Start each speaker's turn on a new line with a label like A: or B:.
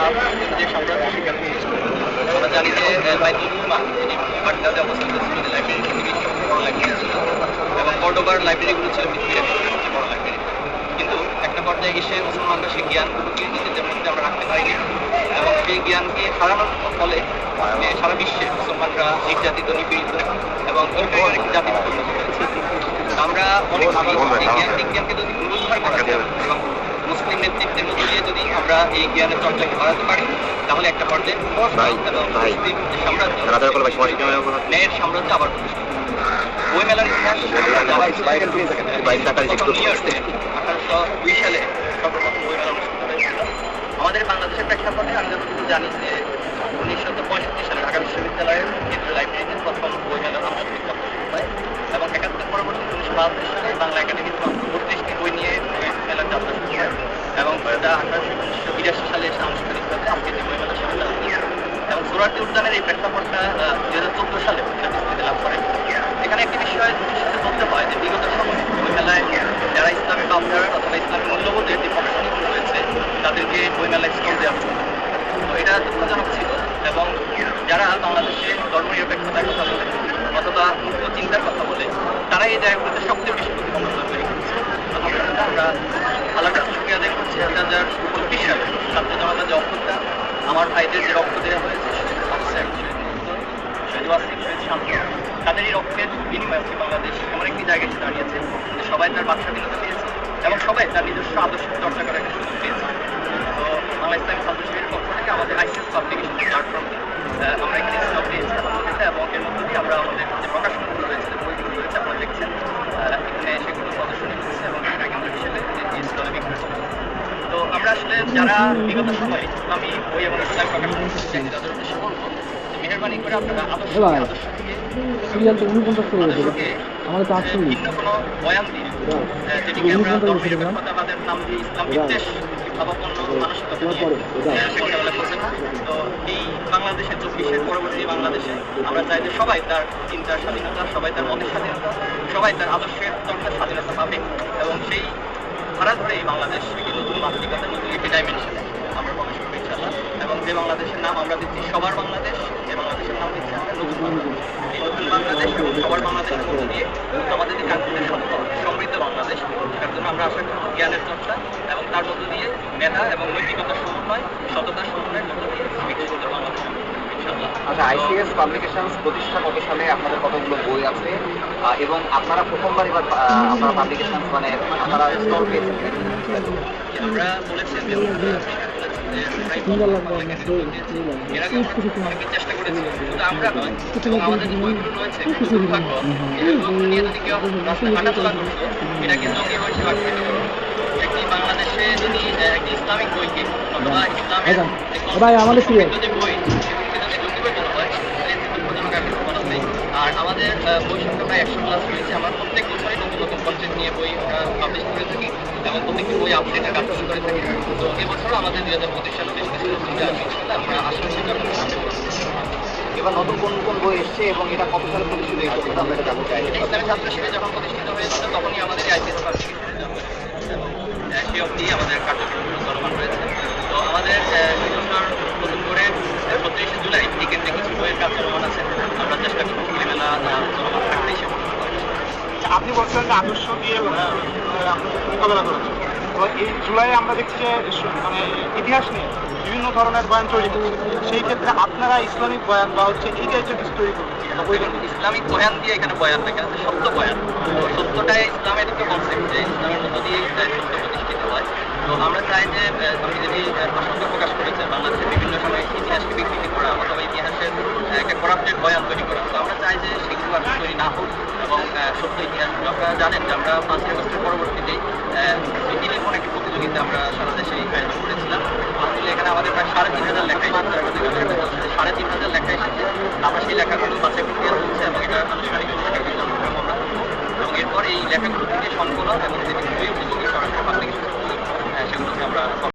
A: যে সাম্রাজ্য শিকার আমরা জানি যে বাইতুল উম্মাহ যিনি বাগদাদে অবস্থিত ছিল যে লাইব্রেরি পৃথিবীর সবচেয়ে বড় লাইব্রেরি ছিল এবং কর্ডোবার লাইব্রেরিগুলো ছিল পৃথিবীর একটা সবচেয়ে বড় লাইব্রেরি কিন্তু একটা পর্যায়ে এসে মুসলমানরা সেই জ্ঞানগুলোকে নিজেদের মধ্যে আমরা রাখতে পারিনি এবং সেই জ্ঞানকে হারানোর ফলে সারা বিশ্বে মুসলমানরা নির্যাতিত নিপীড়িত এবং পরিণত হয়েছে আমরা অনেক জ্ঞান বিজ্ঞানকে যদি পুনরুদ্ধার করা যায় এবং মুসলিম নেতৃত্বের মধ্যে দিয়ে যদি আমরা এই জ্ঞানের চর্চাকে বাড়াতে পারি তাহলে একটা পর্যায়ে
B: ভাই,
A: এবং
B: ভাই,
A: মুসলিম সাম্রাজ্য ন্যায়ের সাম্রাজ্য আবার বই মেলার ইতিহাস। আঠারোশো দুই সালে সর্বপ্রথম বই মেলা আমাদের বাংলাদেশের প্রেক্ষাপটে আমি যতটুকু জানি যে উনিশশো পঁয়ষট্টি সালে ঢাকা বিশ্ববিদ্যালয়ের লাইব্রেরিতে প্রথম বই মেলার এবং উদ্যানের এই প্রেক্ষাপটটা দুই হাজার চোদ্দ সালে বিস্তৃতি লাভ করে। এখানে একটি বিষয় সাথে বলতে হয় যে বিগত সময়ে বই মেলায় যারা ইসলামী ভাবনার অথবা ইসলামী মূল্যবোধের যে প্রকাশনীগুলো রয়েছে, তাদেরকে বই মেলায় স্টল দেওয়া হতো তো এটা দুঃখজনক ছিল এবং যারা বাংলাদেশে ধর্মনিরপেক্ষতার কথা বলে অথবা মুক্ত চিন্তার কথা বলে তারা এই জায়গাগুলোতে সবচেয়ে বেশি প্রতিবন্ধক তৈরি করছে। আমরা আল্লাহর কাছে শুক্রিয়া আদায় দুই হাজার চব্বিশ সালে ছাত্র জনতা যে অভ্যুত্থান আমার ভাইদের যে রক্ত দেওয়া হয়েছে শহীদ অফিসার শহীদ মুক্ত শহীদ শান্ত তাদের এই রক্তের বিনিময়ে বাংলাদেশ এমন একটি জায়গায় এসে দাঁড়িয়েছে, যে সবাই তার বাক স্বাধীনতা পেয়েছে এবং সবাই তার নিজস্ব আদর্শ চর্চা করার একটা সুযোগ পেয়েছে। তো বাংলা ইসলামী ছাত্র শিবিরের পক্ষ থেকে আমাদের আইসিএস পাবলিকেশন প্ল্যাটফর্ম আমরা এখানে স্টক পেয়েছি এবং এর মধ্যে দিয়ে আমরা আমাদের যে প্রকাশনাগুলো রয়েছে, বইগুলো রয়েছে, আপনারা দেখছেন আহ, এখানে সেগুলো প্রদর্শনী হচ্ছে এবং ক্রীড়া কেন্দ্র হিসেবে এই স্টলে বিক্রি হচ্ছে তো আমরা আসলে যারা বিগত সময়ে ইসলামী বই এবং ইসলাম প্রকাশন করতে চাই তাদের উদ্দেশ্যে বলব মেহরবানি করে আপনারা আদর্শ আদর্শ থেকে
C: উনপঞ্চাশ করে গেছে আমাদের তো আটচল্লিশ।
A: ভিন্ন কোনো বয়ান দিয়ে যেটিকে আমরা ধর্মনিরপেক্ষতাবাদের নাম দিয়ে ইসলাম বিদ্বেষ ভাবাপন্ন মানসিকতা দিয়ে আহ, সকালবেলা করবে না। তো এই বাংলাদেশের চব্বিশের পরবর্তী বাংলাদেশে আমরা চাই যে সবাই তার চিন্তার স্বাধীনতা সবাই তার মতের স্বাধীনতা সবাই তার আদর্শের চর্চার স্বাধীনতা পাবে এবং সেই ধারা ধরে এই বাংলাদেশ একটি নতুন মানসিকতা নতুন একটি ডাইমেনশনে আমরা প্রবেশ করব ইনশাল্লাহ এবং যে বাংলাদেশের নাম আমরা দিচ্ছি সবার বাংলাদেশ, যে বাংলাদেশের নাম দিচ্ছি আমরা নতুন বাংলাদেশ। নতুন বাংলাদেশ সবার বাংলাদেশের মধ্যে দিয়ে আমাদের যে সম্পদ সমৃদ্ধ বাংলাদেশ। তার জন্য আমরা আশা করব জ্ঞানের চর্চা এবং তার মধ্য দিয়ে মেধা এবং নৈতিকতার সমন্বয় সততার সমন্বয়ের মধ্য দিয়ে একটি সুন্দর বাংলাদেশ হবে, ইনশাল্লাহ
B: আচ্ছা আইসিএস পাবলিকেশনস প্রতিষ্ঠা কত সালে? আপনাদের কতগুলো বই আছে? এবং আপনারা প্রথমবার এবার আপনারা পাবলিকেশনস মানে আপনারা স্টল পেয়েছেন
A: আমরা বলেছেন যে এবং আমাদের আর আমাদের বই সংখ্যা প্রায় একশো প্লাস রয়েছে। আমরা প্রত্যেক বছরই নতুন নতুন কন্টেন্ট নিয়ে বই পাবলিশ করে থাকি এবং প্রত্যেকটি বই আপডেটের শুরু করে থাকি। তো এবছরও আমাদের দুই হাজার পঁচিশ সালে বেশ কিছু আসবে ইনশাআল্লাহ। আমরা সামনে বছর।
B: এবার নতুন কোন কোন বই এসছে এবং এটা কত সালে প্রতিষ্ঠিত হয়েছে আমরা এটা জানতে চাই।
A: ইসলামী ছাত্র শিবির যখন প্রতিষ্ঠিত হয়েছিল তখনই আমাদের আইসিএস আহ, সেই অবধি আমাদের কার্যক্রমগুলো চলমান রয়েছে। তো আমাদের নতুন করে সত্তিরিশে জুলাই এই কেন্দ্রে কিছু বইয়ের কাজ চলমান আছে। আমরা চেষ্টা করব
D: বলছেন যে আদর্শ দিয়ে মোকাবেলা করেছেন তো এই জুলাই আমরা দেখছি যে মানে ইতিহাস নিয়ে বিভিন্ন ধরনের বয়ান তৈরি করছে। সেই ক্ষেত্রে আপনারা ইসলামিক বয়ান বা হচ্ছে এই টাইপের কিছু তৈরি করবেন।
A: ইসলামিক বয়ান দিয়ে এখানে বয়ান এখানে হচ্ছে সত্য বয়ান। সত্যটাই ইসলামের একটা কনসেপ্ট যে ইসলামের মধ্য দিয়ে সত্য প্রতিষ্ঠিত হয়। তো আমরা চাই যে আপনি যদি প্রকাশ করেছেন, বাংলাদেশের বিভিন্ন সময় ইতিহাসকে বিকৃতি করা অথবা ইতিহাসের একটা করাপ্টেড বয়ান জানেন যে আমরা পাঁচই আগস্টের পরবর্তীতে টেলিফোন একটি প্রতিযোগিতা আমরা সারা দেশে আয়োজন করেছিলাম। আসলে এখানে আমাদের প্রায় সাড়ে তিন হাজার লেখা সাড়ে তিন হাজার লেখা এসেছে। আমরা সেই লেখাগুলো বাছাই